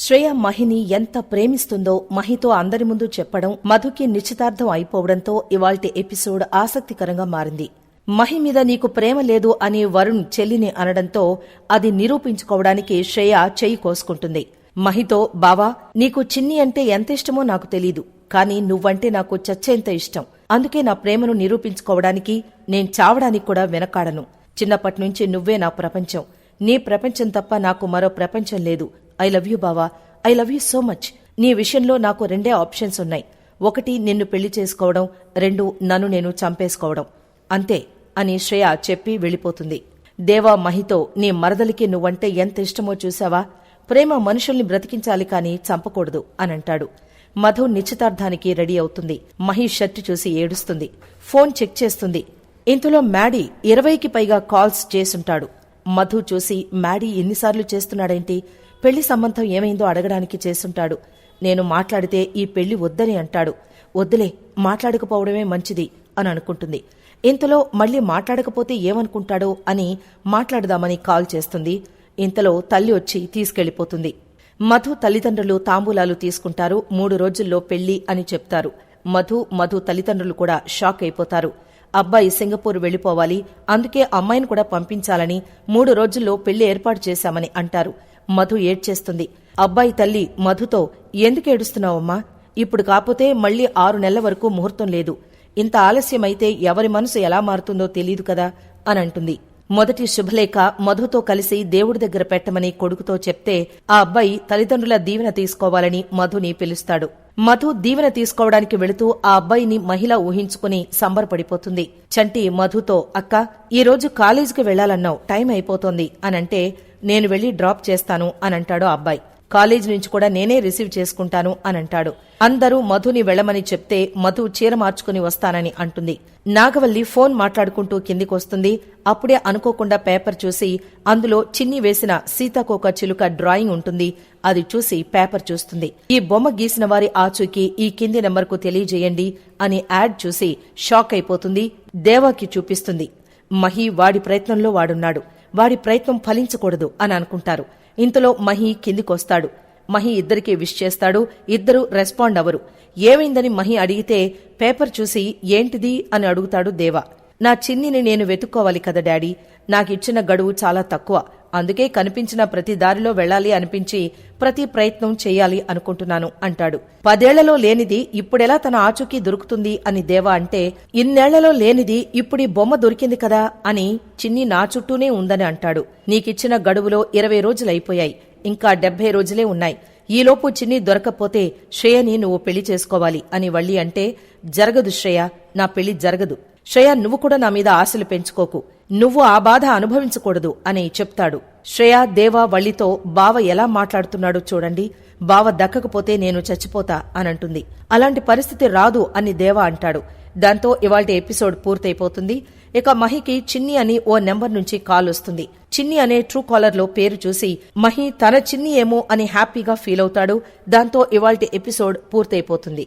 శ్రేయ మహిని ఎంత ప్రేమిస్తుందో మహితో అందరి ముందు చెప్పడం మధుకి నిశ్చితార్థం అయిపోవడంతో ఇవాల్టి ఎపిసోడ్ ఆసక్తికరంగా మారింది. మహి మీద నీకు ప్రేమ లేదు అని వరుణ్ చెల్లిని అనడంతో అది నిరూపించుకోవడానికి శ్రేయ చెయ్యి కోసుకుంటుంది. మహితో బావా నీకు చిన్ని అంటే ఎంత ఇష్టమో నాకు తెలీదు కానీ నువ్వంటే నాకు చచ్చేంత ఇష్టం. అందుకే నా ప్రేమను నిరూపించుకోవడానికి నేను చావడానికి కూడా వెనకాడను. చిన్నప్పటి నుంచి నువ్వే నా ప్రపంచం. నీ ప్రపంచం తప్ప నాకు మరో ప్రపంచం లేదు. ఐ లవ్ యూ బావా I love you so much. నీ విషయంలో నాకు రెండే ఆప్షన్స్ ఉన్నాయి. ఒకటి నిన్ను పెళ్ళి చేసుకోవడం. రెండు నన్ను నేను చంపేసుకోవడం. అంతే అని శ్రేయ చెప్పి వెళ్ళిపోతుంది. దేవా మహితో నీ మరదలికి నువ్వంటే ఎంత ఇష్టమో చూసావా ప్రేమ మనుషుల్ని బ్రతికించాలి కాని చంపకూడదు అనంటాడు. మధు నిశ్చితార్థానికి రెడీ అవుతుంది. మహి షర్టు చూసి ఏడుస్తుంది. ఫోన్ చెక్ చేస్తుంది. ఇంతలో మ్యాడీ ఇరవైకి పైగా కాల్స్ చేసుంటాడు మధు చూసి మ్యాడీ ఎన్నిసార్లు చేస్తున్నాడేంటి? పెళ్ళి సంబంధం ఏమైందో అడగడానికి చేసుంటాడు నేను మాట్లాడితే ఈ పెళ్ళి వద్దని అంటాడు. వద్దులే మాట్లాడకపోవడమే మంచిది అని అనుకుంటుంది. ఇంతలో మళ్ళీ మాట్లాడకపోతే ఏమనుకుంటాడో అని మాట్లాడదామని కాల్ చేస్తుంది. ఇంతలో తల్లి వచ్చి తీసుకెళ్ళిపోతుంది మధు తల్లిదండ్రులు తాంబూలాలు తీసుకుంటారు. మూడు రోజుల్లో పెళ్ళి అని చెప్తారు. మధు మధు తల్లిదండ్రులు కూడా షాక్ అయిపోతారు. అబ్బాయి సింగపూర్ వెళ్ళిపోవాలి అందుకే అమ్మాయిని కూడా పంపించాలని మూడు రోజుల్లో పెళ్ళి ఏర్పాటు చేశామని అంటారు. మధు ఏడ్చేస్తుంది. అబ్బాయి తల్లి మధుతో ఎందుకేడుస్తున్నావమ్మా ఇప్పుడు కాకపోతే మళ్ళీ ఆరు నెలల వరకు ముహూర్తం లేదు. ఇంత ఆలస్యమైతే ఎవరి మనసు ఎలా మారుతుందో తెలియదు కదా? అని అంటుంది. మొదటి శుభలేఖ మధుతో కలిసి దేవుడి దగ్గర పెట్టమని కొడుకుతో చెప్తే ఆ అబ్బాయి తల్లిదండ్రుల దీవెన తీసుకోవాలని మధుని పిలుస్తాడు. మధు దీవెన తీసుకోవడానికి వెళుతూ ఆ అబ్బాయిని మహిళ ఊహించుకుని సంబరపడిపోతుంది. చంటి మధుతో అక్క ఈ రోజు కాలేజీకి వెళ్ళాలన్నావు టైం అయిపోతోంది అనంటే నేను వెళ్ళి డ్రాప్ చేస్తాను అనంటాడు ఆ అబ్బాయి. కాలేజ్ నుంచి కూడా నేనే రిసీవ్ చేసుకుంటాను అని అంటాడు అందరూ మధుని వెళ్ళమని చెప్తే మధు చీర మార్చుకుని వస్తానని అంటుంది. నాగవల్లి ఫోన్ మాట్లాడుకుంటూ కిందికొస్తుంది. అప్పుడే అనుకోకుండా పేపర్ చూసి అందులో చిన్ని వేసిన సీతాకోక చిలుక డ్రాయింగ్ ఉంటుంది. అది చూసి పేపర్ చూస్తుంది. ఈ బొమ్మ గీసిన వారి ఆచూకీ ఈ కింది నెంబర్కు తెలియజేయండి అని యాడ్ చూసి షాక్ అయిపోతుంది. దేవాకి చూపిస్తుంది. మహి వాడి ప్రయత్నంలో వాడున్నాడు. వాడి ప్రయత్నం ఫలించకూడదు అని అనుకుంటారు. ఇంతలో మహి కిందికొస్తాడు. మహి ఇద్దరికీ విష్ చేస్తాడు. ఇద్దరు రెస్పాండ్ అవరు ఏమైందని మహి అడిగితే పేపర్ చూసి ఏంటిది? అని అడుగుతాడు దేవా. నా చిన్నిని నేను వెతుక్కోవాలి కదా డాడీ. నాకిచ్చిన గడువు చాలా తక్కువ. అందుకే కనిపించిన ప్రతి దారిలో వెళ్ళాలి అనిపించి ప్రతి ప్రయత్నం చేయాలి అనుకుంటున్నాను అంటాడు. పదేళ్ళలో లేనిది ఇప్పుడెలా తన ఆచూకీ దొరుకుతుంది అని దేవా అంటే ఇన్నేళ్ళలో లేనిది ఇప్పుడీ బొమ్మ దొరికింది కదా అని చిన్ని నా చుట్టూనే ఉందని అంటాడు. నీకిచ్చిన గడువులో ఇరవై రోజులైపోయాయి. ఇంకా డెబ్బై రోజులే ఉన్నాయి. ఈలోపు చిన్ని దొరకపోతే శ్రేయని నువ్వు పెళ్ళి చేసుకోవాలి అని వల్లి అంటే జరగదు శ్రేయ నా పెళ్ళి జరగదు. శ్రేయ నువ్వు కూడా నా మీద ఆశలు పెంచుకోకు. నువ్వు ఆ బాధ అనుభవించకూడదు అని చెప్తాడు. శ్రేయ దేవా వల్లితో బావ ఎలా మాట్లాడుతున్నాడో చూడండి. బావ దక్కకపోతే నేను చచ్చిపోతా అనంటుంది. అలాంటి పరిస్థితి రాదు అని దేవా అంటాడు. దాంతో ఇవాళ ఎపిసోడ్ పూర్తయిపోతుంది. ఇక మహికి చిన్ని అని ఓ నెంబర్ నుంచి కాల్ వస్తుంది. చిన్ని అనే ట్రూ కాలర్లో పేరు చూసి మహి తన చిన్ని ఏమో అని హ్యాపీగా ఫీల్ అవుతాడు. దాంతో ఇవాళ్టి ఎపిసోడ్ పూర్తయిపోతుంది.